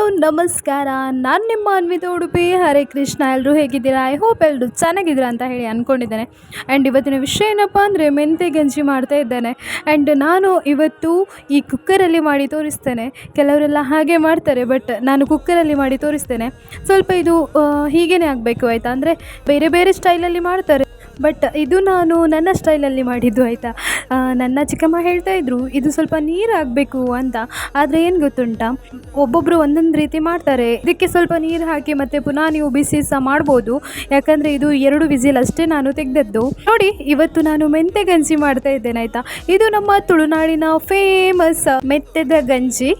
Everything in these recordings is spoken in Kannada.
ಹಲೋ, ನಮಸ್ಕಾರ. ನಾನು ನಿಮ್ಮ ಅನ್ವಿತ ಉಡುಪಿ. ಹರೇ ಕೃಷ್ಣ. ಎಲ್ಲರೂ ಹೇಗಿದ್ದೀರಾ? ಐ ಹೋಪ್ ಎಲ್ಲರೂ ಚೆನ್ನಾಗಿದ್ದೀರಾ ಅಂತ ಹೇಳಿ ಅಂದ್ಕೊಂಡಿದ್ದೇನೆ ಆ್ಯಂಡ್ ಇವತ್ತಿನ ವಿಷಯ ಏನಪ್ಪ ಅಂದರೆ ಮೆಂತೆ ಗಂಜಿ ಮಾಡ್ತಾ ಇದ್ದೇನೆ. ಆ್ಯಂಡ್ ನಾನು ಇವತ್ತು ಈ ಕುಕ್ಕರಲ್ಲಿ ಮಾಡಿ ತೋರಿಸ್ತೇನೆ. ಕೆಲವರೆಲ್ಲ ಹಾಗೆ ಮಾಡ್ತಾರೆ ಬಟ್ ನಾನು ಕುಕ್ಕರಲ್ಲಿ ಮಾಡಿ ತೋರಿಸ್ತೇನೆ. ಸ್ವಲ್ಪ ಇದು ಹೀಗೇ ಆಗಬೇಕು ಆಯಿತಾ? ಅಂದರೆ ಬೇರೆ ಬೇರೆ ಸ್ಟೈಲಲ್ಲಿ ಮಾಡ್ತಾರೆ. ಬಟ್ ಇದು ನಾನು ನನ್ನ ಸ್ಟೈಲಲ್ಲಿ ಮಾಡಿದ್ದು ಆಯಿತಾ? ನನ್ನ ಚಿಕ್ಕಮ್ಮ ಹೇಳ್ತಾ ಇದ್ರು, ಇದು ಸ್ವಲ್ಪ ನೀರು ಆಗಬೇಕು ಅಂತ, ಆದರೆ ಏನು ಗೊತ್ತುಂಟಾ? ಒಬ್ಬೊಬ್ಬರು ಒಂದೊಂದು ರೀತಿ ಮಾಡ್ತಾರೆ. ಇದಕ್ಕೆ ಸ್ವಲ್ಪ ನೀರು ಹಾಕಿ ಮತ್ತೆ ಪುನಃ ನೀವು ಬಿಸಿ ಸಹ ಮಾಡ್ಬೋದು. ಯಾಕಂದರೆ ಇದು ಎರಡು ವಿಸಿಲ್ ಅಷ್ಟೇ ನಾನು ತೆಗೆದದ್ದು. ನೋಡಿ, ಇವತ್ತು ನಾನು ಮೆಂತೆ ಗಂಜಿ ಮಾಡ್ತಾ ಇದ್ದೇನೆ, ಆಯಿತಾ? ಇದು ನಮ್ಮ ತುಳುನಾಡಿನ ಫೇಮಸ್ ಮೆತ್ತೆದ ಗಂಜಿ.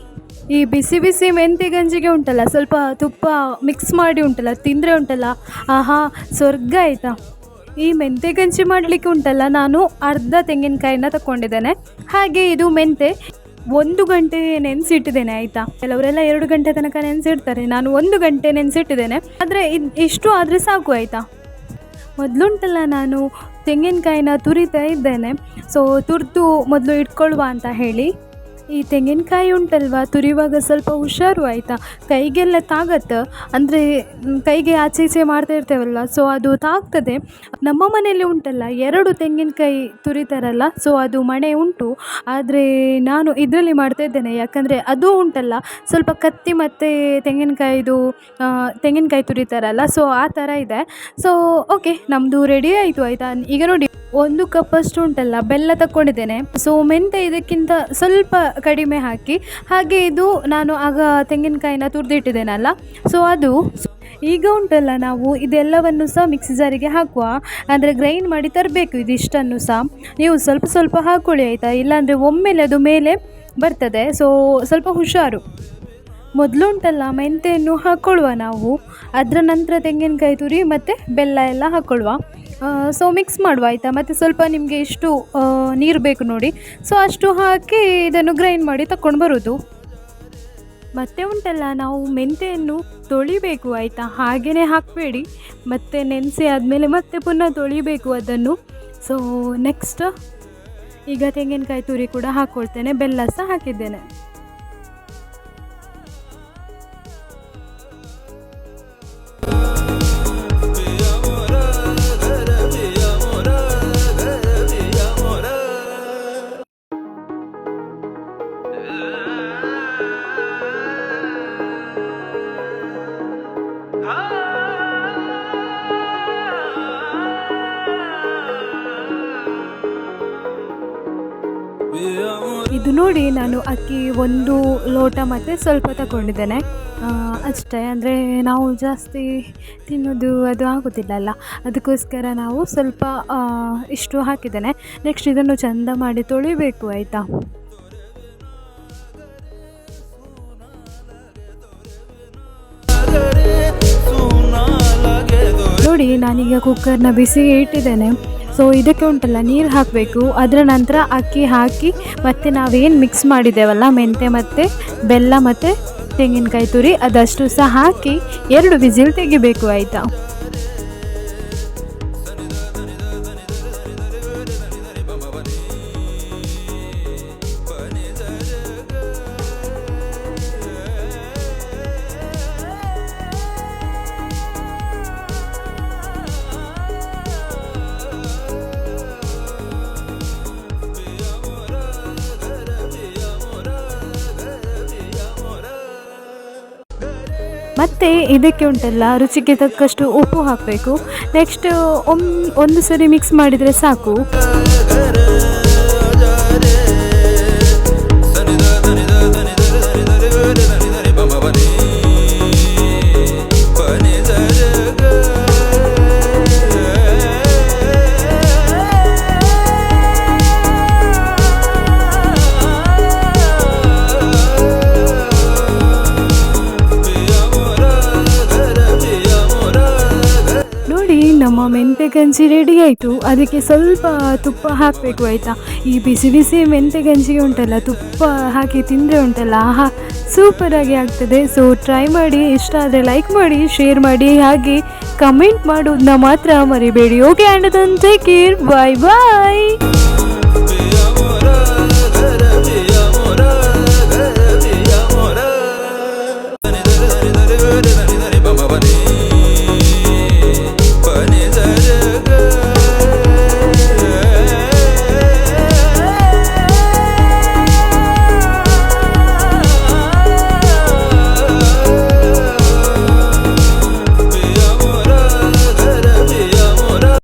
ಈ ಬಿಸಿ ಬಿಸಿ ಮೆಂತೆ ಗಂಜಿಗೆ ಉಂಟಲ್ಲ, ಸ್ವಲ್ಪ ತುಪ್ಪ ಮಿಕ್ಸ್ ಮಾಡಿ ಉಂಟಲ್ಲ, ತಿಂದರೆ ಉಂಟಲ್ಲ? ಆಹಾ, ಸ್ವರ್ಗ, ಆಯಿತಾ? ಈ ಮೆಂತೆ ಗಂಜಿ ಮಾಡಲಿಕ್ಕೆ ಉಂಟಲ್ಲ, ನಾನು ಅರ್ಧ ತೆಂಗಿನಕಾಯಿನ ತಕೊಂಡಿದ್ದೇನೆ ಹಾಗೆ ಇದು ಮೆಂತೆ ಒಂದು ಗಂಟೆ ನೆನೆಸಿಟ್ಟಿದ್ದೇನೆ, ಆಯಿತಾ? ಕೆಲವರೆಲ್ಲ ಎರಡು ಗಂಟೆ ತನಕ ನೆನೆಸಿಡ್ತಾರೆ, ನಾನು ಒಂದು ಗಂಟೆ ನೆನೆಸಿಟ್ಟಿದ್ದೇನೆ. ಆದರೆ ಇಷ್ಟು ಆದರೆ ಸಾಕು, ಆಯಿತಾ? ಮೊದಲುಂಟಲ್ಲ ನಾನು ತೆಂಗಿನಕಾಯಿನ ತುರಿತಾ ಇದ್ದೇನೆ. ಸೊ ತುರಿದು ಮೊದಲು ಇಟ್ಕೊಳ್ಳುವ ಅಂತ ಹೇಳಿ. ಈ ತೆಂಗಿನಕಾಯಿ ಉಂಟಲ್ವ? ತುರಿಯುವಾಗ ಸ್ವಲ್ಪ ಹುಷಾರು ಆಯಿತಾ? ಕೈಗೆಲ್ಲ ತಾಗತ್ತೆ? ಅಂದರೆ ಕೈಗೆ ಆಚೆ ಈಚೆ ಮಾಡ್ತಾ ಇರ್ತೇವಲ್ಲ ಸೊ ಅದು ತಾಗ್ತದೆ. ನಮ್ಮ ಮನೆಯಲ್ಲಿ ಉಂಟಲ್ಲ, ಎರಡು ತೆಂಗಿನಕಾಯಿ ತುರಿತಾರಲ್ಲ ಸೊ ಅದು ಮಣೆ ಉಂಟು. ಆದರೆ ನಾನು ಇದರಲ್ಲಿ ಮಾಡ್ತಾ ಇದ್ದೇನೆ, ಯಾಕಂದರೆ ಅದು ಉಂಟಲ್ಲ, ಸ್ವಲ್ಪ ಕತ್ತಿ ಮತ್ತು ತೆಂಗಿನಕಾಯಿದು ತೆಂಗಿನಕಾಯಿ ತುರಿತಾರಲ್ಲ ಸೊ ಆ ಥರ ಇದೆ. ಸೊ ಓಕೆ ನಮ್ಮದು ರೆಡಿ ಆಯಿತು, ಆಯಿತಾ? ಈಗ ನೋಡಿ. ಒಂದು ಕಪ್ಪಷ್ಟು ಉಂಟಲ್ಲ, ಬೆಲ್ಲ ತಕ್ಕೊಂಡಿದ್ದೇನೆ. ಸೊ ಮೆಂತೆ ಇದಕ್ಕಿಂತ ಸ್ವಲ್ಪ ಕಡಿಮೆ ಹಾಕಿ, ಹಾಗೆ ಇದು ನಾನು ಆಗ ತೆಂಗಿನಕಾಯಿನ ತುರಿದಿಟ್ಟಿದ್ದೇನಲ್ಲ ಸೊ ಅದು ಈಗ ಉಂಟಲ್ಲ ನಾವು ಇದೆಲ್ಲವನ್ನು ಸಹ ಮಿಕ್ಸಿ ಜಾರಿಗೆ ಹಾಕುವ, ಅಂದರೆ ಗ್ರೈಂಡ್ ಮಾಡಿ ತರಬೇಕು ಇದಿಷ್ಟನ್ನು ಸಹ. ನೀವು ಸ್ವಲ್ಪ ಸ್ವಲ್ಪ ಹಾಕೊಳ್ಳಿ ಆಯಿತಾ? ಇಲ್ಲಾಂದರೆ ಒಮ್ಮೆಲೆ ಅದು ಮೇಲೆ ಬರ್ತದೆ ಸೊ ಸ್ವಲ್ಪ ಹುಷಾರು. ಮೊದಲು ಉಂಟಲ್ಲ ಮೆಂತೆಯನ್ನು ಹಾಕ್ಕೊಳ್ಳುವ ನಾವು, ಅದರ ನಂತರ ತೆಂಗಿನಕಾಯಿ ತುರಿ ಮತ್ತು ಬೆಲ್ಲ ಎಲ್ಲ ಹಾಕ್ಕೊಳ್ಳುವ ಸೊ ಮಿಕ್ಸ್ ಮಾಡುವ ಆಯಿತಾ? ಮತ್ತು ಸ್ವಲ್ಪ ನಿಮಗೆ ಎಷ್ಟು ನೀರು ಬೇಕು ನೋಡಿ. ಸೊ ಅಷ್ಟು ಹಾಕಿ ಇದನ್ನು ಗ್ರೈಂಡ್ ಮಾಡಿ ತಗೊಂಡು ಬರೋದು. ಮತ್ತೆ ಉಂಟಲ್ಲ, ನಾವು ಮೆಂತೆಯನ್ನು ತೊಳಿಬೇಕು ಆಯಿತಾ? ಹಾಗೆಯೇ ಹಾಕಬೇಡಿ. ಮತ್ತೆ ನೆನೆಸಿ ಆದಮೇಲೆ ಮತ್ತೆ ಪುನಃ ತೊಳಿಬೇಕು ಅದನ್ನು. ಸೊ ನೆಕ್ಸ್ಟ್ ಈಗ ತೆಂಗಿನಕಾಯಿ ತುರಿ ಕೂಡ ಹಾಕ್ಕೊಳ್ತೇನೆ ಬೆಲ್ಲ ಸಹ ಹಾಕಿದ್ದೇನೆ. ಇದು ನೋಡಿ ನಾನು ಅಕ್ಕಿ ಒಂದು ಲೋಟ ಮತ್ತು ಸ್ವಲ್ಪ ತಗೊಂಡಿದ್ದೇನೆ. ಅಷ್ಟೇ, ಅಂದರೆ ನಾವು ಜಾಸ್ತಿ ತಿನ್ನೋದು ಅದು ಆಗೋದಿಲ್ಲಲ್ಲ ಅದಕ್ಕೋಸ್ಕರ ನಾವು ಸ್ವಲ್ಪ ಇಷ್ಟು ಹಾಕಿದ್ದೇನೆ. ನೆಕ್ಸ್ಟ್ ಇದನ್ನು ಚೆಂದ ಮಾಡಿ ತೊಳಿಬೇಕು, ಆಯಿತಾ? ನೋಡಿ, ನಾನೀಗ ಕುಕ್ಕರ್ನ ಬಿಸಿ ಇಟ್ಟಿದ್ದೇನೆ. ಸೊ ಇದಕ್ಕೆ ಉಂಟಲ್ಲ, ನೀರು ಹಾಕಬೇಕು. ಅದರ ನಂತರ ಅಕ್ಕಿ ಹಾಕಿ, ಮತ್ತು ನಾವೇನು ಮಿಕ್ಸ್ ಮಾಡಿದ್ದೇವಲ್ಲ, ಮೆಂತೆ ಮತ್ತು ಬೆಲ್ಲ ಮತ್ತು ತೆಂಗಿನಕಾಯಿ ತುರಿ ಅದಷ್ಟು ಸಹ ಹಾಕಿ ಎರಡು ವಿಸಿಲ್ ತೆಗಿಬೇಕು ಆಯಿತಾ? ಮತ್ತು ಇದಕ್ಕೆ ಉಂಟಲ್ಲ ರುಚಿಗೆ ತಕ್ಕಷ್ಟು ಉಪ್ಪು ಹಾಕಬೇಕು. ನೆಕ್ಸ್ಟ್ ಒಂದು ಸರಿ ಮಿಕ್ಸ್ ಮಾಡಿದರೆ ಸಾಕು. ಮೆಂತೆ ಗಂಜಿ ರೆಡಿ ಆಯಿತು. ಅದಕ್ಕೆ ಸ್ವಲ್ಪ ತುಪ್ಪ ಹಾಕಬೇಕು ಆಯಿತಾ? ಈ ಬಿಸಿ ಬಿಸಿ ಮೆಂತೆ ಗಂಜಿಗೆ ಉಂಟಲ್ಲ, ತುಪ್ಪ ಹಾಕಿ ತಿಂದರೆ ಉಂಟಲ್ಲ, ಆಹಾ ಸೂಪರಾಗಿ ಆಗ್ತದೆ. ಸೊ ಟ್ರೈ ಮಾಡಿ, ಇಷ್ಟ ಆದರೆ ಲೈಕ್ ಮಾಡಿ ಶೇರ್ ಮಾಡಿ, ಹಾಗೆ ಕಮೆಂಟ್ ಮಾಡೋದನ್ನ ಮಾತ್ರ ಮರಿಬೇಡಿ. Okay and take care bye bye